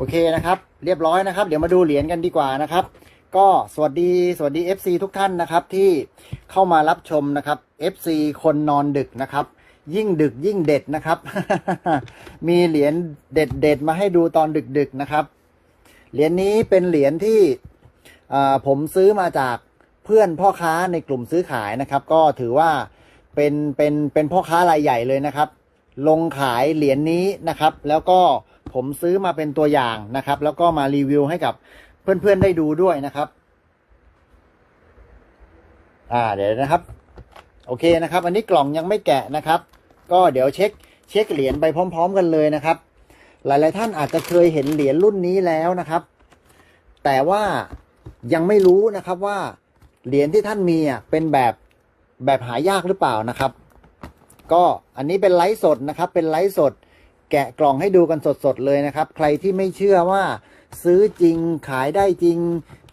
โอเคนะครับ เรียบร้อยนะครับ เดี๋ยวมาดูเหรียญกันดีกว่านะครับ ก็สวัสดีสวัสดี FC ทุกท่านนะครับที่เข้ามารับชมนะครับ FC คนนอนดึกนะครับ ยิ่งดึกยิ่งเด็ดนะครับ มีเหรียญเด็ดเด็ดมาให้ดูตอนดึกๆนะครับ เหรียญนี้เป็นเหรียญที่ผมซื้อมาจากเพื่อนพ่อค้าในกลุ่มซื้อขายนะครับ ก็ถือว่าเป็นเป็นเป็นพ่อค้ารายใหญ่เลยนะครับ ลงขายเหรียญนี้นะครับ แล้วก็ ผมซื้อมาเป็นตัวอย่างนะครับ แล้วก็มารีวิวให้กับเพื่อนๆได้ดูด้วยนะครับ อ่าเดี๋ยวนะครับ โอเคนะครับ อันนี้กล่องยังไม่แกะนะครับ ก็เดี๋ยวเช็คเช็คเหรียญไปพร้อม ๆ กันเลยนะครับ หลายๆท่านอาจจะเคยเห็นเหรียญรุ่นนี้แล้วนะครับ แต่ว่ายังไม่รู้นะครับว่าเหรียญที่ท่านมีอะเป็นแบบแบบหายากหรือเปล่านะครับ ก็อันนี้เป็นไลฟ์สดนะครับ เป็นไลฟ์สด แกะกล่องให้ดูกันสดๆเลยนะครับ ใครที่ไม่เชื่อว่าซื้อจริงขายได้จริง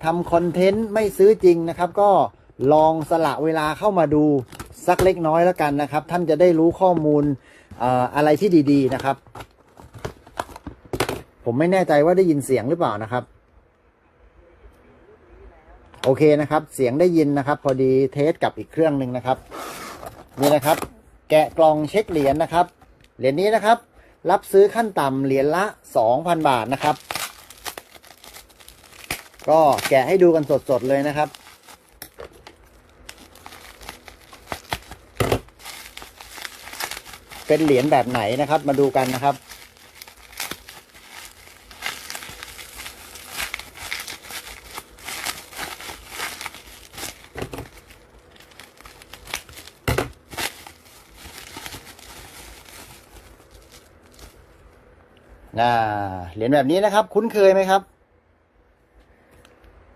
ทำคอนเทนต์ไม่ซื้อจริงนะครับ ก็ลองสละเวลาเข้ามาดูสักเล็กน้อยแล้วกันนะครับ ท่านจะได้รู้ข้อมูลเอ่ออะไรที่ดีๆนะครับ ผมไม่แน่ใจว่าได้ยินเสียงหรือเปล่านะครับ โอเคนะครับ เสียงได้ยินนะครับ พอดีเทสกับอีกเครื่องหนึ่งนะครับ นี่นะครับ แกะกล่องเช็คเหรียญนะครับ เหรียญนี้นะครับ รับซื้อขั้นต่ำเหรียญละ 2,000 บาทนะครับ ก็แกะให้ดูกันสดๆเลยนะครับ เป็นเหรียญแบบไหนนะครับ มาดูกันนะครับ อ่า เหรียญแบบนี้นะครับ คุ้นเคยไหมครับ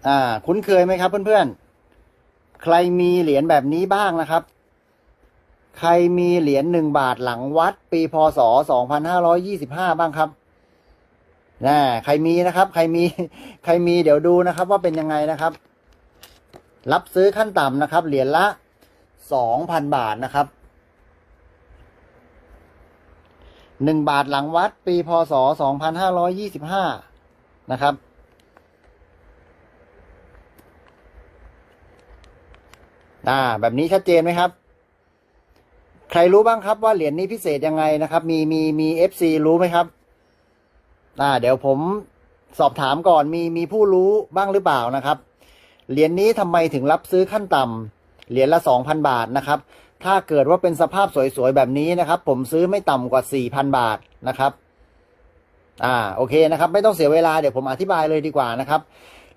อ่า คุ้นเคยไหมครับ เพื่อนๆ ใครมีเหรียญแบบนี้บ้างนะครับ ใครมีเหรียญหนึ่งบาทหลังวัด ปีพศสองพันห้าร้อยี่สิบห้าบ้างครับนะใครมีนะครับ ใครมี ใครมีเดี๋ยวดูนะครับ ว่าเป็นยังไงนะครับ รับซื้อขั้นต่ำนะครับ เหรียญละสองพันบาทนะครับ หนึ่งบาทหลังวัดปีพศสองพันห้าร้อยยี่สิบห้านะครับ อ่า แบบนี้ชัดเจนไหมครับ ใครรู้บ้างครับว่าเหรียญนี้พิเศษยังไงนะครับ มีมีมีเอฟซีรู้ไหมครับ อ่า เดี๋ยวผมสอบถามก่อนมีมีผู้รู้บ้างหรือเปล่านะครับ เหรียญนี้ทำไมถึงรับซื้อขั้นต่ำเหรียญละสองพันบาทนะครับ ถ้าเกิดว่าเป็นสภาพสวยๆแบบนี้นะครับ ผมซื้อไม่ต่ำกว่าสี่พันบาทนะครับ อ่าโอเคนะครับ ไม่ต้องเสียเวลาเดี๋ยวผมอธิบายเลยดีกว่านะครับ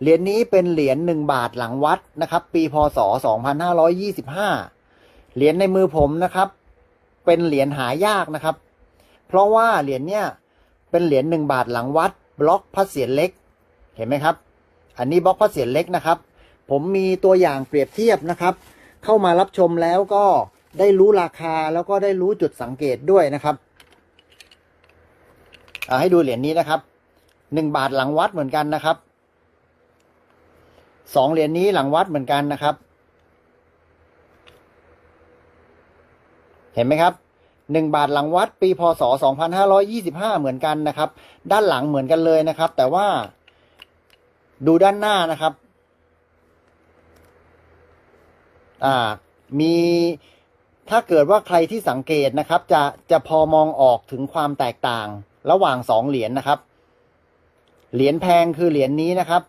เหรียญนี้เป็นเหรียญหนึ่งบาทหลังวัดนะครับ ปีพศสองพันห้าร้อยี่สิบห้าเหรียญในมือผมนะครับ เป็นเหรียญหายากนะครับ เพราะว่าเหรียญเนี้ยเป็นเหรียญหนึ่งบาทหลังวัด บล็อกพระเศียรเล็ก เห็นไหมครับ อันนี้บล็อกพระเศียรเล็กนะครับ ผมมีตัวอย่างเปรียบเทียบนะครับ เข้ามารับชมแล้วก็ได้รู้ราคาแล้วก็ได้รู้จุดสังเกตด้วยนะครับเอาให้ดูเหรียญนี้นะครับหนึ่งบาทหลังวัดเหมือนกันนะครับสองเหรียญนี้หลังวัดเหมือนกันนะครับ เห็นไหมครับหนึ่งบาทหลังวัดปีพศสองพันห้าร้อยี่สิบห้าเหมือนกันนะครับ ด้านหลังเหมือนกันเลยนะครับ แต่ว่าดูด้านหน้านะครับ อ่ามีถ้าเกิดว่าใครที่สังเกตนะครับ จะจะพอมองออกถึงความแตกต่างระหว่างสองเหรียญนะครับ เหรียญแพงคือเหรียญนี้นะครับ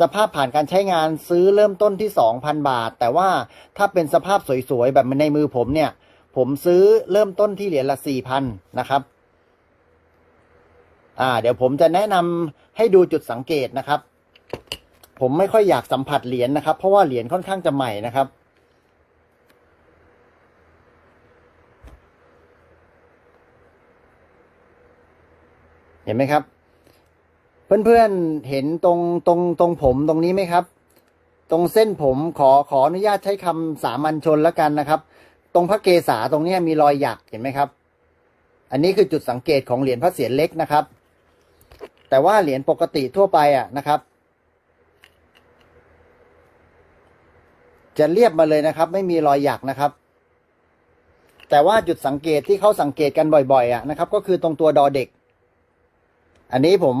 สภาพผ่านการใช้งานซื้อเริ่มต้นที่สองพันบาท แต่ว่าถ้าเป็นสภาพสวยๆ แบบในมือผมเนี่ย ผมซื้อเริ่มต้นที่เหรียญละสี่พันนะครับ อ่า เดี๋ยวผมจะแนะนำให้ดูจุดสังเกตนะครับ ผมไม่ค่อยอยากสัมผัสเหรียญนะครับ เพราะว่าเหรียญค่อนข้างจะใหม่นะครับ เห็นไหมครับ เพื่อนๆเห็นตรงตรงตรงผมตรงนี้ไหมครับ ตรงเส้นผมขอขออนุญาตใช้คำสามัญชนแล้วกันนะครับ ตรงพระเกศาตรงนี้มีรอยหยักเห็นไหมครับ อันนี้คือจุดสังเกตของเหรียญพระเศียรเล็กนะครับ แต่ว่าเหรียญปกติทั่วไปอะนะครับ จะเรียบมาเลยนะครับ ไม่มีรอยหยักนะครับ แต่ว่าจุดสังเกตที่เขาสังเกตกันบ่อยๆอะนะครับ ก็คือตรงตัวดอเด็ก อันนี้ผม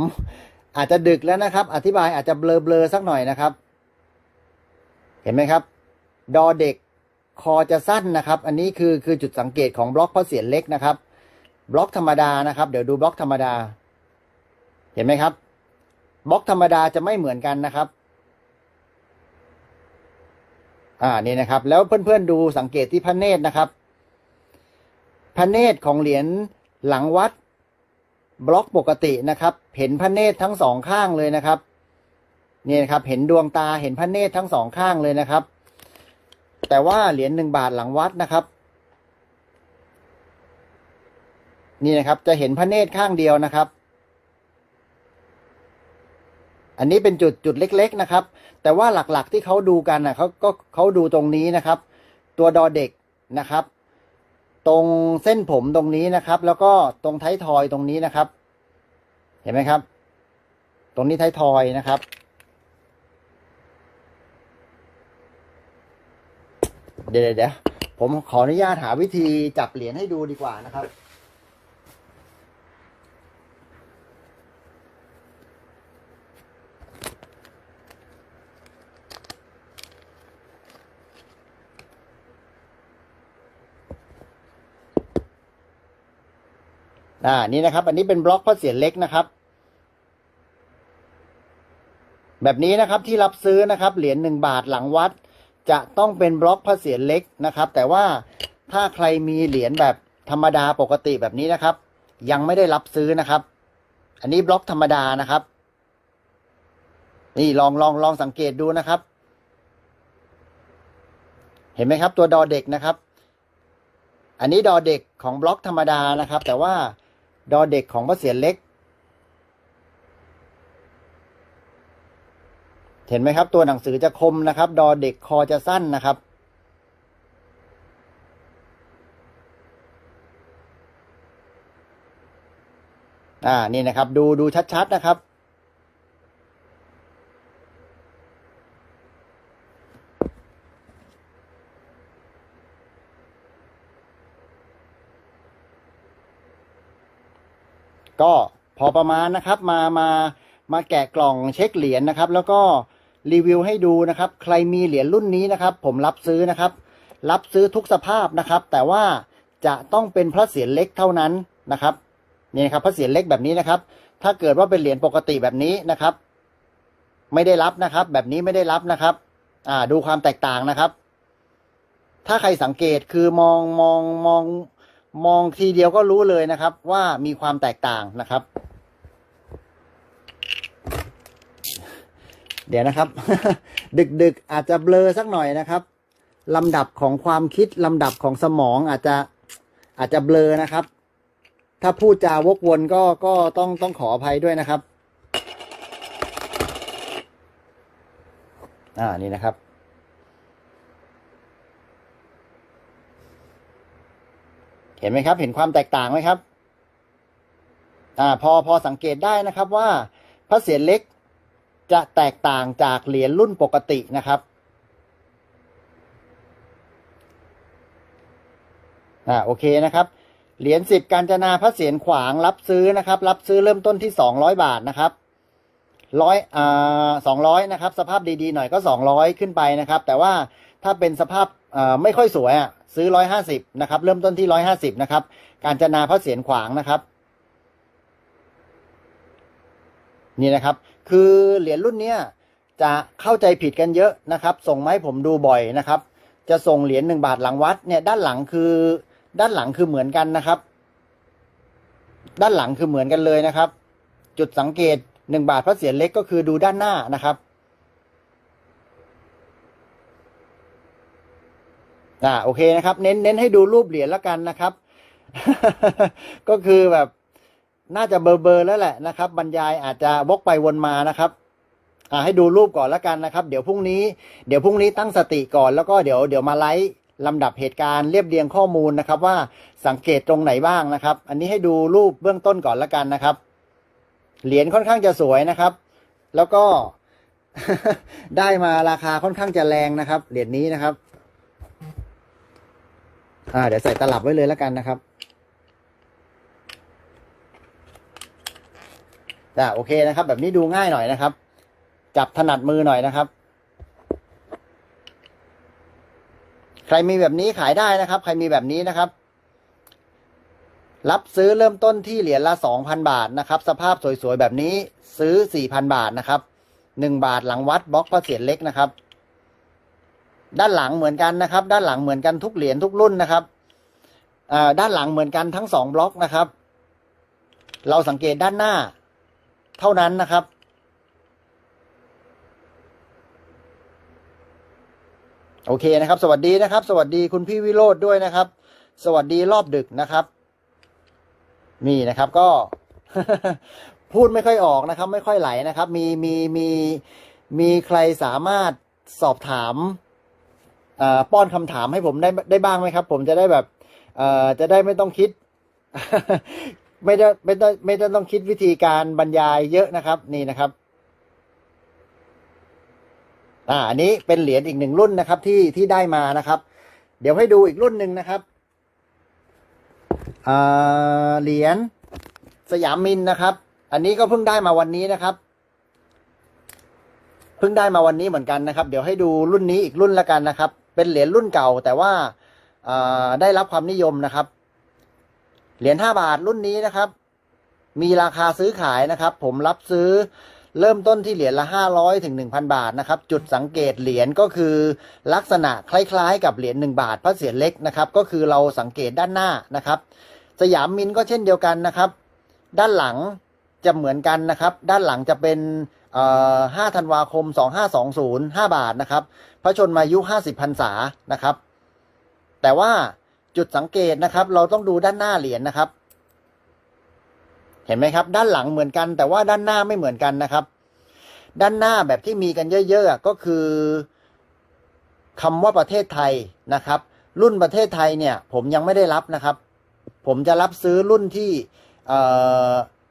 อาจจะดึกแล้วนะครับ อธิบายอาจจะเบลอๆสักหน่อยนะครับ เห็นไหมครับ ดอเด็กคอจะสั้นนะครับ อันนี้คือคือจุดสังเกตของบล็อกพระเสียรเล็กนะครับ บล็อกธรรมดานะครับ เดี๋ยวดูบล็อกธรรมดา เห็นไหมครับ บล็อกธรรมดาจะไม่เหมือนกันนะครับ อ่านี่นะครับ แล้วเพื่อนๆดูสังเกตที่พระเนตรนะครับ พระเนตรของเหรียญหลังวัด บล็อกปกตินะครับ เห็นพระเนตรทั้งสองข้างเลยนะครับนี่นะครับ เห็นดวงตาเห็นพระเนตรทั้งสองข้างเลยนะครับ แต่ว่าเหรียญหนึ่งบาทหลังวัดนะครับ นี่นะครับ จะเห็นพระเนตรข้างเดียวนะครับ อันนี้เป็นจุดจุดเล็ก ๆนะครับ แต่ว่าหลักๆที่เขาดูกันนะเขาก็เขาดูตรงนี้นะครับ ตัวดอเด็กนะครับ ตรงเส้นผมตรงนี้นะครับ แล้วก็ตรงท้ายทอยตรงนี้นะครับ เห็นไหมครับ ตรงนี้ท้ายทอยนะครับ เดี๋ยวเดี๋ยวเดี๋ยวผมขออนุญาตหาวิธีจับเหรียญให้ดูดีกว่านะครับ อ่านี่นะครับ อันนี้เป็นบล็อกพระเสียรเล็กนะครับ แบบนี้นะครับที่รับซื้อนะครับ เหรียญหนึ่งบาทหลังวัด จะต้องเป็นบล็อกพระเสียรเล็กนะครับ แต่ว่าถ้าใครมีเหรียญแบบธรรมดาปกติแบบนี้นะครับ ยังไม่ได้รับซื้อนะครับ อันนี้บล็อกธรรมดานะครับ นี่ลองลองลองสังเกตดูนะครับ เห็นไหมครับ ตัวดอเด็กนะครับ อันนี้ดอเด็กของบล็อกธรรมดานะครับ แต่ว่า ดอเด็กของพระเสียรเล็ก เห็นไหมครับ ตัวหนังสือจะคมนะครับ ดอเด็กคอจะสั้นนะครับ อ่านี่นะครับ ดูดูชัดๆนะครับ ก็พอประมาณนะครับมามามาแกะกล่องเช็คเหรียญนะครับ แล้วก็รีวิวให้ดูนะครับ ใครมีเหรียญรุ่นนี้นะครับ ผมรับซื้อนะครับ รับซื้อทุกสภาพนะครับ แต่ว่าจะต้องเป็นพระเศียรเล็กเท่านั้นนะครับนี่นะครับพระเศียรเล็กแบบนี้นะครับ ถ้าเกิดว่าเป็นเหรียญปกติแบบนี้นะครับ ไม่ได้รับนะครับ แบบนี้ไม่ได้รับนะครับ อ่าดูความแตกต่างนะครับ ถ้าใครสังเกตคือมองมองมอง มองทีเดียวก็รู้เลยนะครับ ว่ามีความแตกต่างนะครับ เดี๋ยวนะครับ ดึกๆอาจจะเบลอสักหน่อยนะครับลำดับของความคิดลำดับของสมองอาจจะอาจจะเบลอนะครับ ถ้าพูดจาวกวนก็ก็ต้องต้องขออภัยด้วยนะครับ อ่านี่นะครับ เห็นไหมครับ เห็นความแตกต่างไหมครับ อ่า พอพอสังเกตได้นะครับว่าพระเศียรเล็กจะแตกต่างจากเหรียญรุ่นปกตินะครับอ่าโอเคนะครับเหรียญสิบการจนาพระเศียรขวางรับซื้อนะครับ รับซื้อเริ่มต้นที่สองร้อยบาทนะครับร้อยอ่าสองร้อยนะครับ สภาพดีๆหน่อยก็สองร้อยขึ้นไปนะครับ แต่ว่าถ้าเป็นสภาพ ไม่ค่อยสวยอะซื้อร้อยห้าสิบนะครับ เริ่มต้นที่ร้อยห้าสิบนะครับ การจนาพระเศียรขวางนะครับ นี่นะครับ คือเหรียญรุ่นเนี้ยจะเข้าใจผิดกันเยอะนะครับ ส่งมาให้ผมดูบ่อยนะครับ จะส่งเหรียญหนึ่งบาทหลังวัดเนี่ย ด้านหลังคือ ด้านหลังคือเหมือนกันนะครับ ด้านหลังคือเหมือนกันเลยนะครับ จุดสังเกตหนึ่งบาทพระเศียรเล็กก็คือดูด้านหน้านะครับ อ่าโอเคนะครับ เน้นเน้นให้ดูรูปเหรียญแล้วกันนะครับ ก็คือแบบน่าจะเบอร์เบอร์แล้วแหละนะครับ บรรยายอาจจะวกไปวนมานะครับอ่าให้ดูรูปก่อนแล้วกันนะครับ เดี๋ยวพรุ่งนี้เดี๋ยวพรุ่งนี้ตั้งสติก่อนแล้วก็เดี๋ยวเดี๋ยวมาไลฟ์ลำดับเหตุการณ์เรียบเรียงข้อมูลนะครับ ว่าสังเกตตรงไหนบ้างนะครับ อันนี้ให้ดูรูปเบื้องต้นก่อนแล้วกันนะครับ เหรียญค่อนข้างจะสวยนะครับ แล้วก็ได้มาราคาค่อนข้างจะแรงนะครับ เหรียญนี้นะครับ อ่าเดี๋ยวใส่ตลับไว้เลยแล้วกันนะครับอ่าโอเคนะครับ แบบนี้ดูง่ายหน่อยนะครับ จับถนัดมือหน่อยนะครับ ใครมีแบบนี้ขายได้นะครับ ใครมีแบบนี้นะครับ รับซื้อเริ่มต้นที่เหรียญละสองพันบาทนะครับ สภาพสวยๆแบบนี้ซื้อสี่พันบาทนะครับหนึ่งบาทหลังวัดบล็อกพระเศียรเล็กนะครับ ด้านหลังเหมือนกันนะครับ ด้านหลังเหมือนกันทุกเหรียญทุกรุ่นนะครับด้านหลังเหมือนกันทั้งสองบล็อกนะครับ เราสังเกตด้านหน้า เท่านั้นนะครับ โอเคนะครับ สวัสดีนะครับ สวัสดีคุณพี่วิโรธด้วยนะครับ สวัสดีรอบดึกนะครับ นี่นะครับก็ พูดไม่ค่อยออกนะครับ ไม่ค่อยไหลนะครับ มีมีมีมีใครสามารถสอบถาม ป้อนคำถามให้ผมได้ได้บ้างไหมครับ ผมจะได้แบบจะได้ไม่ต้องคิด ไม่ได้ไม่ได้ไม่ได้ต้องคิดวิธีการบรรยายเยอะนะครับ นี่นะครับอ่าอันนี้เป็นเหรียญอีกหนึ่งรุ่นนะครับ ที่ที่ได้มานะครับ เดี๋ยวให้ดูอีกรุ่นหนึ่งนะครับเหรียญสยามมินนะครับ อันนี้ก็เพิ่งได้มาวันนี้นะครับ เพิ่งได้มาวันนี้เหมือนกันนะครับ เดี๋ยวให้ดูรุ่นนี้อีกรุ่นละกันนะครับ เป็นเหรียญรุ่นเก่า แต่ว่าได้รับความนิยมนะครับ เหรียญห้าบาทรุ่นนี้นะครับ มีราคาซื้อขายนะครับ ผมรับซื้อเริ่มต้นที่เหรียญละห้าร้อยถึงหนึ่งพันบาทนะครับ จุดสังเกตเหรียญก็คือลักษณะคล้ายๆ กับเหรียญหนึ่งบาทพระเศียรเล็กนะครับ ก็คือเราสังเกตด้านหน้านะครับ สยามมินก็เช่นเดียวกันนะครับ ด้านหลังจะเหมือนกันนะครับ ด้านหลังจะเป็น 5ธันวาคม 2520 5 บาทนะครับ พระชนมายุ 50พรรษานะครับ แต่ว่าจุดสังเกตนะครับ เราต้องดูด้านหน้าเหรียญนะครับ เห็นไหมครับ ด้านหลังเหมือนกัน แต่ว่าด้านหน้าไม่เหมือนกันนะครับ ด้านหน้าแบบที่มีกันเยอะๆก็คือคำว่าประเทศไทยนะครับ รุ่นประเทศไทยเนี่ย ผมยังไม่ได้รับนะครับ ผมจะรับซื้อรุ่นที่เ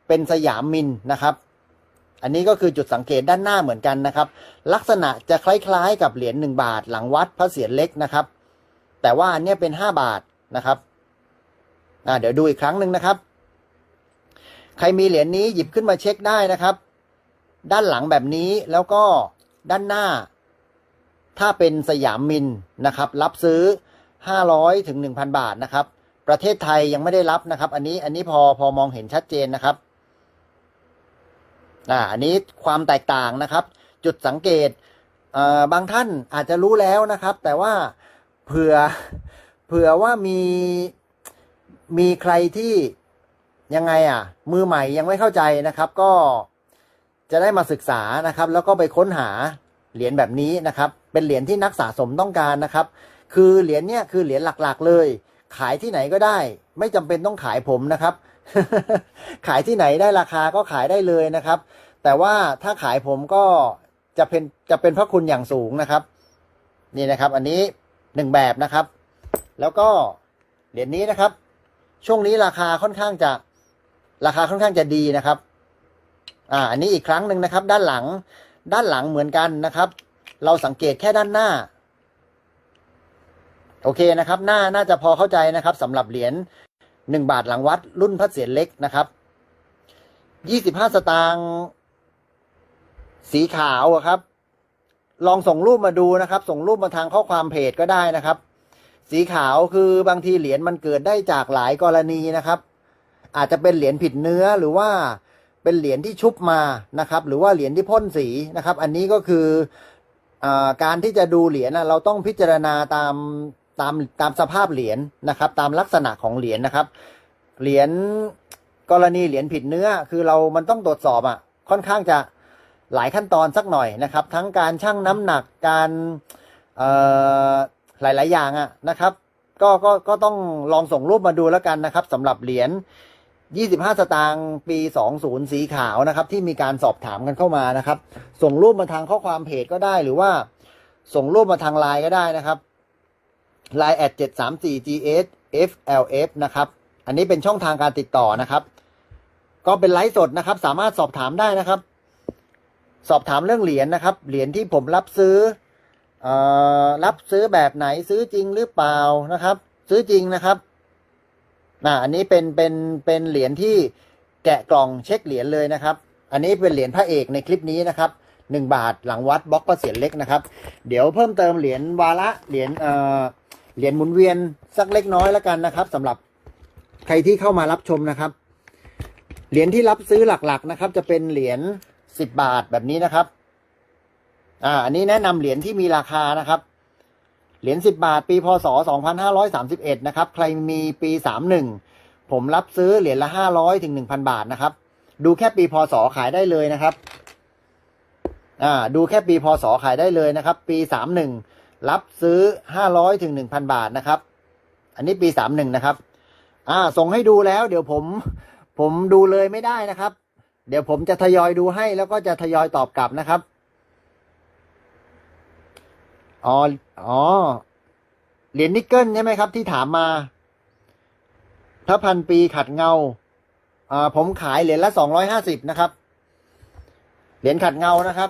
เป็นสยามมินนะครับ อันนี้ก็คือจุดสังเกตด้านหน้าเหมือนกันนะครับ ลักษณะจะคล้ายๆ กับเหรียญหนึ่งบาทหลังวัดพระเศียรเล็กนะครับ แต่ว่าอันเนี้ยเป็นห้าบาทนะครับเดี๋ยวดูอีกครั้งหนึ่งนะครับ ใครมีเหรียญนี้หยิบขึ้นมาเช็คได้นะครับ ด้านหลังแบบนี้แล้วก็ด้านหน้า ถ้าเป็นสยามมินนะครับ รับซื้อห้าร้อยถึงหนึ่งพันบาทนะครับ ประเทศไทยยังไม่ได้รับนะครับ อันนี้อันนี้พอพอมองเห็นชัดเจนนะครับ อ่าอันนี้ความแตกต่างนะครับ จุดสังเกตเอ่อบางท่านอาจจะรู้แล้วนะครับ แต่ว่าเผื่อเผื่อว่ามีมีใครที่ยังไงอะ มือใหม่ยังไม่เข้าใจนะครับ ก็จะได้มาศึกษานะครับ แล้วก็ไปค้นหาเหรียญแบบนี้นะครับ เป็นเหรียญที่นักสะสมต้องการนะครับ คือเหรียญเนี้ยคือเหรียญหลักๆเลย ขายที่ไหนก็ได้ ไม่จำเป็นต้องขายผมนะครับ ขายที่ไหนได้ราคาก็ขายได้เลยนะครับ แต่ว่าถ้าขายผมก็จะเป็นจะเป็นพระคุณอย่างสูงนะครับ นี่นะครับ อันนี้หนึ่งแบบนะครับ แล้วก็เหรียญนี้นะครับ ช่วงนี้ราคาค่อนข้างจะราคาค่อนข้างจะดีนะครับ อ่า อันนี้อีกครั้งหนึ่งนะครับ ด้านหลัง ด้านหลังเหมือนกันนะครับ เราสังเกตแค่ด้านหน้า โอเคนะครับ หน้าน่าจะพอเข้าใจนะครับสำหรับเหรียญ หนึ่งบาทหลังวัด รุ่นพระเศียรเล็กนะครับยี่สิบห้าสตางค์สีขาวครับ ลองส่งรูปมาดูนะครับ ส่งรูปมาทางข้อความเพจก็ได้นะครับ สีขาวคือบางทีเหรียญมันเกิดได้จากหลายกรณีนะครับ อาจจะเป็นเหรียญผิดเนื้อหรือว่าเป็นเหรียญที่ชุบมานะครับ หรือว่าเหรียญที่พ่นสีนะครับ อันนี้ก็คืออการที่จะดูเหรียญเราต้องพิจารณาตาม ตามตามสภาพเหรียญนะครับ ตามลักษณะของเหรียญนะครับ เหรียญกรณีเหรียญผิดเนื้อคือเรามันต้องตรวจสอบอะค่อนข้างจะหลายขั้นตอนสักหน่อยนะครับ ทั้งการชั่งน้ำหนักการเอ่อหลายอย่างอะนะครับ ก็ก็ก็ต้องลองส่งรูปมาดูแล้วกันนะครับสำหรับเหรียญ25 สตางค์ปี 20 สีขาวนะครับ ที่มีการสอบถามกันเข้ามานะครับ ส่งรูปมาทางข้อความเพจก็ได้หรือว่า ส่งรูปมาทางไลน์ก็ได้นะครับ line at 734 gs flf นะครับ อันนี้เป็นช่องทางการติดต่อนะครับ ก็เป็นไลฟ์สดนะครับ สามารถสอบถามได้นะครับ สอบถามเรื่องเหรียญนะครับ เหรียญที่ผมรับซื้อออรับซื้อแบบไหนซื้อจริงหรือเปล่านะครับ ซื้อจริงนะครับนะอันนี้เป็นเป็นเป็นเหรียญที่แกะกล่องเช็คเหรียญเลยนะครับ อันนี้เป็นเหรียญพระเอกในคลิปนี้นะครับ หนึ่งบาท หลังวัดบล็อกประเสียนเล็กนะครับ เดี๋ยวเพิ่มเติมเหรียญวาระเหรียญเอ่อเหรียญหมุนเวียนสักเล็กน้อยแล้วกันนะครับสำหรับใครที่เข้ามารับชมนะครับ เหรียญที่รับซื้อหลักๆนะครับ จะเป็นเหรียญสิบบาทแบบนี้นะครับ อ่า อันนี้แนะนำเหรียญที่มีราคานะครับเหรียญสิบบาท ปีพศสองพันห้าร้อยสามสิบเอ็ดนะครับ ใครมีปีสามหนึ่งผมรับซื้อเหรียญละห้าร้อยถึงหนึ่งพันบาทนะครับ ดูแค่ปีพศขายได้เลยนะครับ อ่าดูแค่ปีพศขายได้เลยนะครับ ปีสามหนึ่งรับซื้อห้าร้อยถึงหนึ่งพันบาทนะครับ อันนี้ปีสามหนึ่งนะครับ อ่า ส่งให้ดูแล้ว เดี๋ยวผม ผมดูเลยไม่ได้นะครับ เดี๋ยวผมจะทยอยดูให้แล้วก็จะทยอยตอบกลับนะครับอ๋ออ๋อเหรียญนิกเกิลใช่ไหมครับ ที่ถามมาพระพันปีขัดเงาอ่าผมขายเหรียญละสองร้อยห้าสิบนะครับ เหรียญขัดเงานะครับ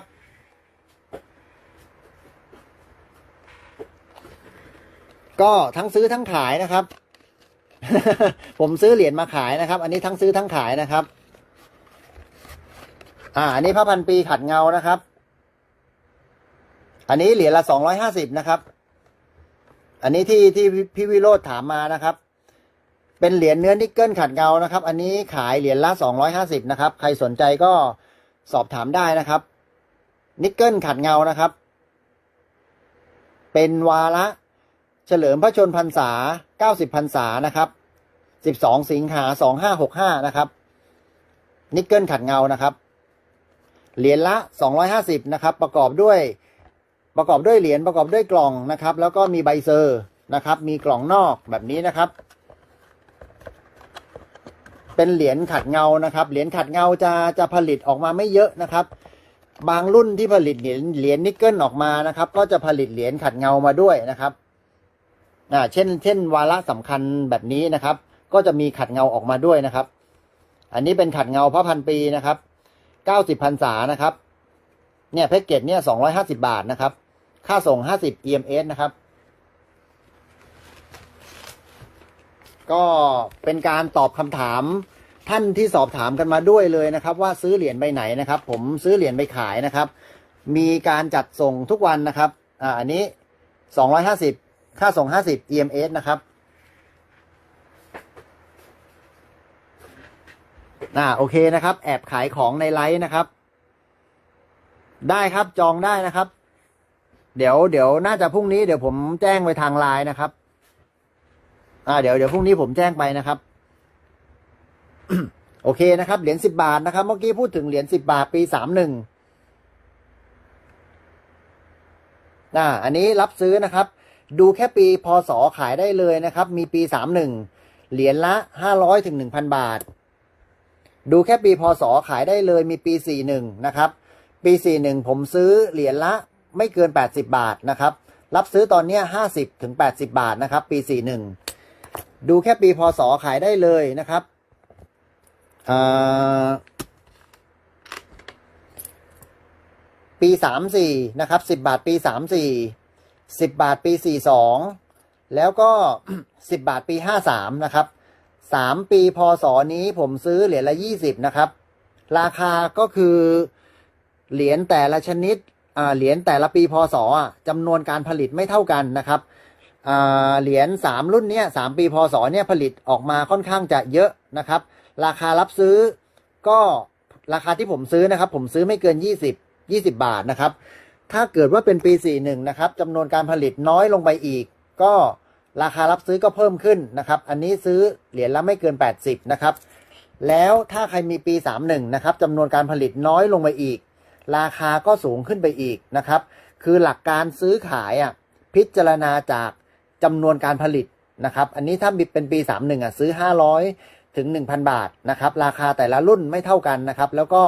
ก็ทั้งซื้อทั้งขายนะครับ ผมซื้อเหรียญมาขายนะครับ อันนี้ทั้งซื้อทั้งขายนะครับ อ่า อันนี้พระพันปีขัดเงานะครับ อันนี้เหรียญละสองร้อยห้าสิบนะครับ อันนี้ที่ที่พี่วิโรธถามมานะครับ เป็นเหรียญเนื้อนิกเกิลขัดเงานะครับ อันนี้ขายเหรียญละสองร้อยห้าสิบนะครับ ใครสนใจก็สอบถามได้นะครับ นิกเกิลขัดเงานะครับ เป็นวาระ เฉลิมพระชนพรรษาเก้าสิบพรรษานะครับสิบสองสิงหาสองห้าหกห้านะครับ นิกเกิลขัดเงานะครับ เหรียญละสองร้อยห้าสิบนะครับ ประกอบด้วย ประกอบด้วยเหรียญ ประกอบด้วยกล่องนะครับ แล้วก็มีใบเซอร์นะครับ มีกล่องนอกแบบนี้นะครับ เป็นเหรียญขัดเงานะครับ เหรียญขัดเงาจะจะผลิตออกมาไม่เยอะนะครับบางรุ่นที่ผลิตเหรียญเหรียญนิกเกิลออกมานะครับ ก็จะผลิตเหรียญขัดเงามาด้วยนะครับ อ่าเช่น เช่น วาระสำคัญแบบนี้นะครับ ก็จะมีขัดเงาออกมาด้วยนะครับ อันนี้เป็นขัดเงาพระพันปีนะครับเก้าสิบพรรษานะครับ เนี่ยแพ็กเกจเนี่ยสองร้อยห้าสิบาทนะครับ ค่าส่งห้าสิบ EMS นะครับ ก็เป็นการตอบคำถามท่านที่สอบถามกันมาด้วยเลยนะครับ ว่าซื้อเหรียญไปไหนนะครับ ผมซื้อเหรียญไปขายนะครับ มีการจัดส่งทุกวันนะครับ อ่าอันนี้สองร้อยห้าสิบ ค่าส่งห้าสิบ EMS นะครับอ่าโอเคนะครับ แอบขายของในไลฟ์นะครับ ได้ครับจองได้นะครับ เดี๋ยวเดี๋ยวน่าจะพรุ่งนี้เดี๋ยวผมแจ้งไปทางไลน์นะครับ อ่า เดี๋ยวเดี๋ยวพรุ่งนี้ผมแจ้งไปนะครับโอเคนะครับเหรียญสิบบาทนะครับ เมื่อกี้พูดถึงเหรียญสิบาทปีสามหนึ่งอ่าอันนี้รับซื้อนะครับ ดูแค่ปีพศขายได้เลยนะครับ มีปีสามหนึ่งเหรียญละห้าร้อยถึงหนึ่งพันบาท ดูแค่ปีพศขายได้เลยมีปีสี่หนึ่งนะครับ ปีสี่หนึ่งผมซื้อเหรียญละไม่เกินแปดสิบาทนะครับ รับซื้อตอนนี้ห้าสิบถึงแปดสิบาทนะครับ ปีสี่หนึ่งดูแค่ปีพศขายได้เลยนะครับอ่าปีสามสี่นะครับสิบบาทปีส สิบบาทปีสี่สองแล้วก็สิบบาทปีห้าสามนะครับสามปีพศนี้ผมซื้อเหรียญละยี่สิบนะครับ ราคาก็คือเหรียญแต่ละชนิดเหรียญแต่ละปีพศจำนวนการผลิตไม่เท่ากันนะครับเหรียญสามรุ่นเนี้ยสามปีพศเนี่ยผลิตออกมาค่อนข้างจะเยอะนะครับ ราคารับซื้อก็ราคาที่ผมซื้อนะครับ ผมซื้อไม่เกินยี่สิบยี่สิบาทนะครับ ถ้าเกิดว่าเป็นปีสี่หนึ่งนะครับจำนวนการผลิตน้อยลงไปอีก ก็ราคารับซื้อก็เพิ่มขึ้นนะครับ อันนี้ซื้อเหรียญละไม่เกิน 80 นะครับ แล้วถ้าใครมีปี 31 นะครับจำนวนการผลิตน้อยลงไปอีก ราคาก็สูงขึ้นไปอีกนะครับ คือหลักการซื้อขายอะพิจารณาจากจำนวนการผลิตนะครับ อันนี้ถ้าเป็นปี 31 อะซื้อ 500 ถึง 1,000 บาทนะครับ ราคาแต่ละรุ่นไม่เท่ากันนะครับ แล้วก็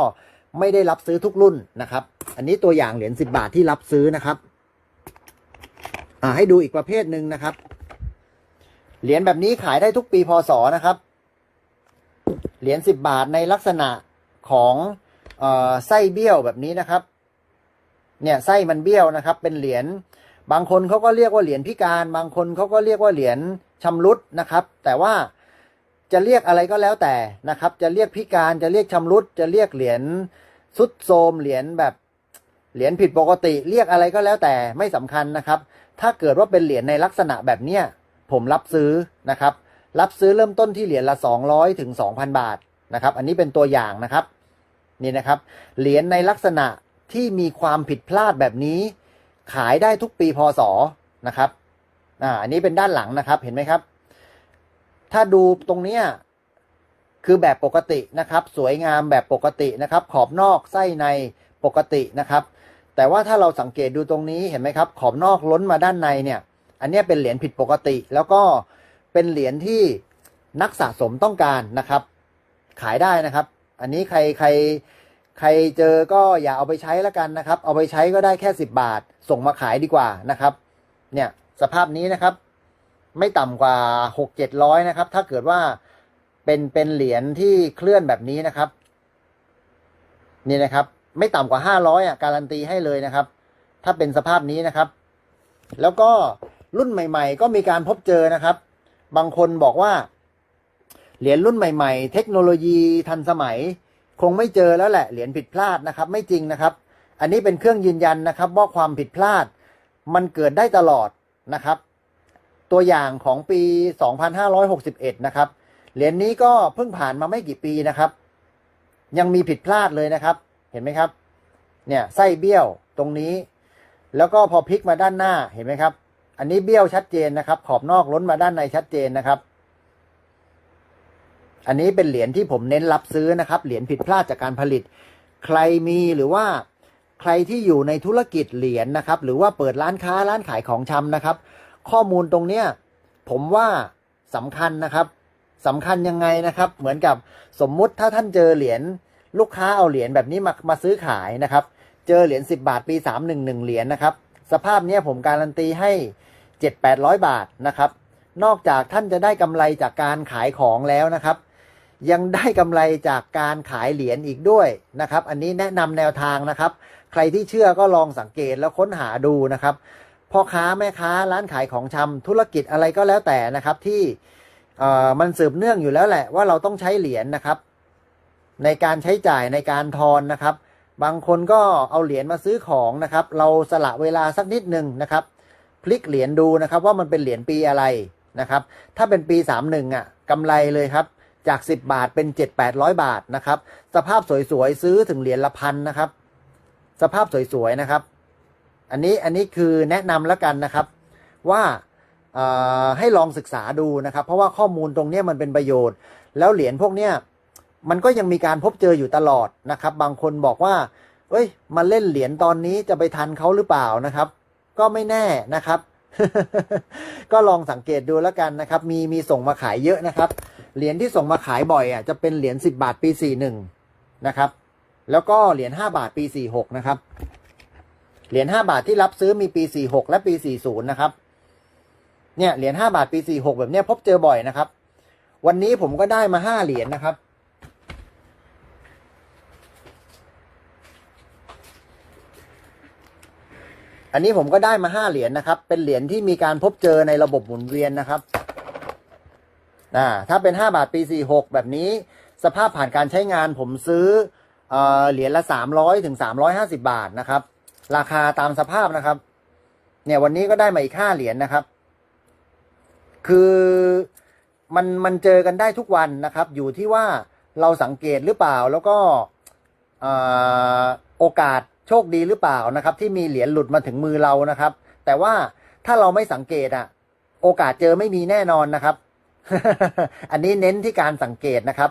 ไม่ได้รับซื้อทุกรุ่นนะครับ อันนี้ตัวอย่างเหรียญ10บบาทที่รับซื้อนะครับ อ่าให้ดูอีกประเภทหนึ่งนะครับ เหรียญแบบนี้ขายได้ทุกปีพศนะครับ เหรียญสิบบาทในลักษณะของออไส้เบี้ยวแบบนี้นะครับ เนี่ยไส้มันเบี้ยวนะครับ เป็นเหรียญ บางคนเขาก็เรียกว่าเหรียญพิการ บางคนเขาก็เรียกว่าเหรียญชำรุดนะครับ แต่ว่า จะเรียกอะไรก็แล้วแต่นะครับ จะเรียกพิการจะเรียกชำรุด จะเรียกเหรียญสุดโทมเหรียญแบบเหรียญผิดปกติ เรียกอะไรก็แล้วแต่ไม่สำคัญนะครับ ถ้าเกิดว่าเป็นเหรียญในลักษณะแบบเนี้ยผมรับซื้อนะครับ รับซื้อเริ่มต้นที่เหรียญละ 200ถึง2,000 บาทนะครับ อันนี้เป็นตัวอย่างนะครับนี่นะครับเหรียญในลักษณะที่มีความผิดพลาดแบบนี้ ขายได้ทุกปีพศนะครับอ่าอันนี้เป็นด้านหลังนะครับเห็นไหมครับ ถ้าดูตรงเนี้ยคือแบบปกตินะครับ สวยงามแบบปกตินะครับ ขอบนอกไส้ในปกตินะครับ แต่ว่าถ้าเราสังเกตดูตรงนี้เห็นไหมครับ ขอบนอกล้นมาด้านในเนี่ย อันนี้เป็นเหรียญผิดปกติ แล้วก็เป็นเหรียญที่นักสะสมต้องการนะครับ ขายได้นะครับ อันนี้ใครใครใครเจอก็อย่าเอาไปใช้แล้วกันนะครับ เอาไปใช้ก็ได้แค่สิบบาท ส่งมาขายดีกว่านะครับ เนี่ยสภาพนี้นะครับ ไม่ต่ำกว่าหกเจ็ดร้อยนะครับ ถ้าเกิดว่าเป็นเป็นเหรียญที่เคลื่อนแบบนี้นะครับ นี่นะครับ ไม่ต่ำกว่าห้าร้อยอะการันตีให้เลยนะครับ ถ้าเป็นสภาพนี้นะครับ แล้วก็รุ่นใหม่ ๆ ก็มีการพบเจอนะครับ บางคนบอกว่า เหรียญรุ่นใหม่ ๆ เทคโนโลยีทันสมัย คงไม่เจอแล้วแหละเหรียญผิดพลาดนะครับ ไม่จริงนะครับ อันนี้เป็นเครื่องยืนยันนะครับ ว่าความผิดพลาด มันเกิดได้ตลอดนะครับ ตัวอย่างของปี 2561 นะครับ เหรียญนี้ก็เพิ่งผ่านมาไม่กี่ปีนะครับ ยังมีผิดพลาดเลยนะครับ เห็นไหมครับ เนี่ยไส้เบี้ยวตรงนี้ แล้วก็พอพลิกมาด้านหน้าเห็นไหมครับ อันนี้เบี้ยวชัดเจนนะครับ ขอบนอกล้นมาด้านในชัดเจนนะครับ อันนี้เป็นเหรียญที่ผมเน้นรับซื้อนะครับ เหรียญผิดพลาดจากการผลิต ใครมีหรือว่าใครที่อยู่ในธุรกิจเหรียญนะครับ หรือว่าเปิดร้านค้าร้านขายของชำนะครับ ข้อมูลตรงเนี้ยผมว่าสำคัญนะครับสำคัญยังไงนะครับ เหมือนกับสมมุติถ้าท่านเจอเหรียญลูกค้าเอาเหรียญแบบนี้มามาซื้อขายนะครับ เจอเหรียญ10 บาทปี 311 เหรียญนะครับ สภาพเนี้ยผมการันตีให้ 7-800 บาทนะครับ นอกจากท่านจะได้กำไรจากการขายของแล้วนะครับ ยังได้กำไรจากการขายเหรียญอีกด้วยนะครับ อันนี้แนะนำแนวทางนะครับ ใครที่เชื่อก็ลองสังเกตแล้วค้นหาดูนะครับ พ่อค้าแม่ค้าร้านขายของชำธุรกิจอะไรก็แล้วแต่นะครับ ที่มันสืบเนื่องอยู่แล้วแหละว่าเราต้องใช้เหรียญนะครับ ในการใช้จ่ายในการทอนนะครับ บางคนก็เอาเหรียญมาซื้อของนะครับ เราสละเวลาสักนิดหนึ่งนะครับ พลิกเหรียญดูนะครับ ว่ามันเป็นเหรียญปีอะไรนะครับ ถ้าเป็นปี 31อะกำไรเลยครับจาก 10 บาทเป็น 7 800 บาทนะครับ สภาพสวยๆ ซื้อถึงเหรียญละพันนะครับ สภาพสวยๆ นะครับ อันนี้อันนี้คือแนะนำแล้วกันนะครับว่าให้ลองศึกษาดูนะครับ เพราะว่าข้อมูลตรงนี้มันเป็นประโยชน์ แล้วเหรียญพวกเนี้ยมันก็ยังมีการพบเจออยู่ตลอดนะครับ บางคนบอกว่า เอ้ย มาเล่นเหรียญตอนนี้จะไปทันเขาหรือเปล่านะครับ ก็ไม่แน่นะครับ ก็ลองสังเกตดูแล้วกันนะครับ มีมีส่งมาขายเยอะนะครับ เหรียญที่ส่งมาขายบ่อยอะจะเป็นเหรียญ10 บาทปี 41 นะครับ แล้วก็เหรียญ5บาทปี 46 นะครับ เหรียญ5บาทที่รับซื้อมีปี46และปี40นะครับ เนี่ยเหรียญ5บาทปี46แบบเนี้ยพบเจอบ่อยนะครับ วันนี้ผมก็ได้มา5เหรียญนะครับ อันนี้ผมก็ได้มาห้าเหรียญนะครับ เป็นเหรียญที่มีการพบเจอในระบบหมุนเวียนนะครับอ่าถ้าเป็นห้าบาทปีสี่หกแบบนี้ สภาพผ่านการใช้งานผมซื้อเหรียญละสามร้อยถึงสามร้อยห้าสิบาทนะครับ ราคาตามสภาพนะครับ เนี่ยวันนี้ก็ได้มาอีกห้าเหรียญนะครับ คือมันมันเจอกันได้ทุกวันนะครับ อยู่ที่ว่าเราสังเกตหรือเปล่าแล้วก็อโอกาสโชคดีหรือเปล่านะครับ ที่มีเหรียญหลุดมาถึงมือเรานะครับ แต่ว่าถ้าเราไม่สังเกตอะโอกาสเจอไม่มีแน่นอนนะครับ อันนี้เน้นที่การสังเกตนะครับ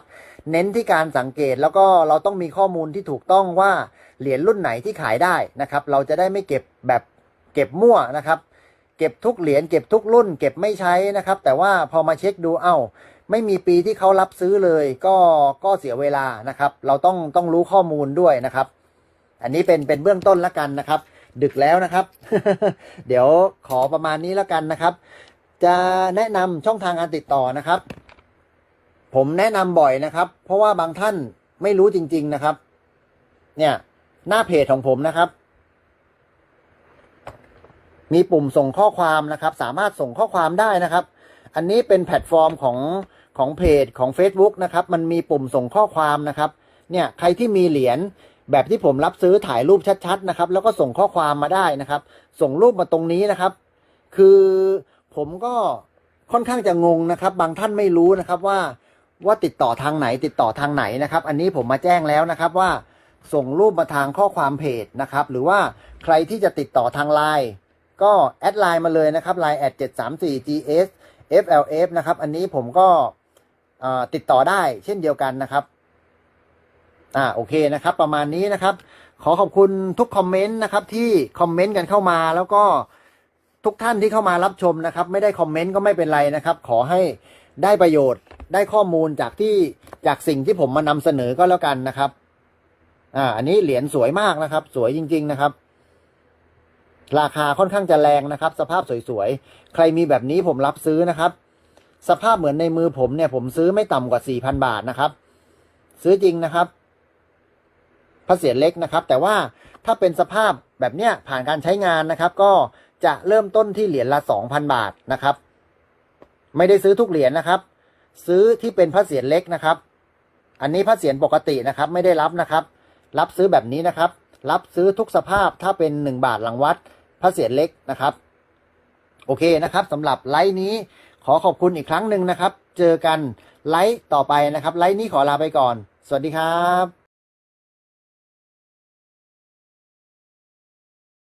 เน้นที่การสังเกตแล้วก็เราต้องมีข้อมูลที่ถูกต้องว่า เหรียญรุ่นไหนที่ขายได้นะครับ เราจะได้ไม่เก็บแบบเก็บมั่วนะครับ เก็บทุกเหรียญเก็บทุกรุ่น เก็บไม่ใช้นะครับ แต่ว่าพอมาเช็คดูเอ้า ไม่มีปีที่เขารับซื้อเลย ก็ก็เสียเวลานะครับ เราต้องต้องรู้ข้อมูลด้วยนะครับ อันนี้เป็นเป็นเบื้องต้นละกันนะครับ ดึกแล้วนะครับ เดี๋ยวขอประมาณนี้ละกันนะครับ จะแนะนำช่องทางการติดต่อนะครับ ผมแนะนำบ่อยนะครับ เพราะว่าบางท่านไม่รู้จริง ๆนะครับ เนี่ย หน้าเพจของผมนะครับ มีปุ่มส่งข้อความนะครับ สามารถส่งข้อความได้นะครับ อันนี้เป็นแพลตฟอร์มของของเพจของ Facebook นะครับ มันมีปุ่มส่งข้อความนะครับ เนี่ยใครที่มีเหรียญแบบที่ผมรับซื้อถ่ายรูปชัดๆนะครับ แล้วก็ส่งข้อความมาได้นะครับ ส่งรูปมาตรงนี้นะครับ คือผมก็ค่อนข้างจะงงนะครับ บางท่านไม่รู้นะครับว่าว่าติดต่อทางไหน ติดต่อทางไหนนะครับ อันนี้ผมมาแจ้งแล้วนะครับว่า ส่งรูปมาทางข้อความเพจนะครับ หรือว่าใครที่จะติดต่อทางไลน์ก็แอดไลน์มาเลยนะครับไลน์แอดเจ็ดสามสี่ gs flf นะครับ อันนี้ผมก็ติดต่อได้เช่นเดียวกันนะครับ อ่าโอเคนะครับ ประมาณนี้นะครับ ขอขอบคุณทุกคอมเมนต์นะครับ ที่คอมเมนต์กันเข้ามาแล้วก็ทุกท่านที่เข้ามารับชมนะครับ ไม่ได้คอมเมนต์ก็ไม่เป็นไรนะครับ ขอให้ได้ประโยชน์ได้ข้อมูลจากที่จากสิ่งที่ผมมานำเสนอก็แล้วกันนะครับ อ่า อันนี้เหรียญสวยมากนะครับ สวยจริง ๆ นะครับ ราคาค่อนข้างจะแรงนะครับ สภาพสวยๆ ใครมีแบบนี้ผมรับซื้อนะครับ สภาพเหมือนในมือผมเนี่ย ผมซื้อไม่ต่ำกว่าสี่พันบาทนะครับ ซื้อจริงนะครับพระเศียรเล็กนะครับ แต่ว่าถ้าเป็นสภาพแบบเนี้ยผ่านการใช้งานนะครับ ก็จะเริ่มต้นที่เหรียญละสองพันบาทนะครับ ไม่ได้ซื้อทุกเหรียญนะครับ ซื้อที่เป็นพระเศียรเล็กนะครับ อันนี้พระเศียรปกตินะครับ ไม่ได้รับนะครับ รับซื้อแบบนี้นะครับ รับซื้อทุกสภาพถ้าเป็นหนึ่งบาทหลังวัดพระเศียรเล็กนะครับ โอเคนะครับสำหรับไลฟ์นี้ขอขอบคุณอีกครั้งหนึ่งนะครับ เจอกันไลฟ์ต่อไปนะครับ ไลฟ์นี้ขอลาไปก่อน สวัสดีครับ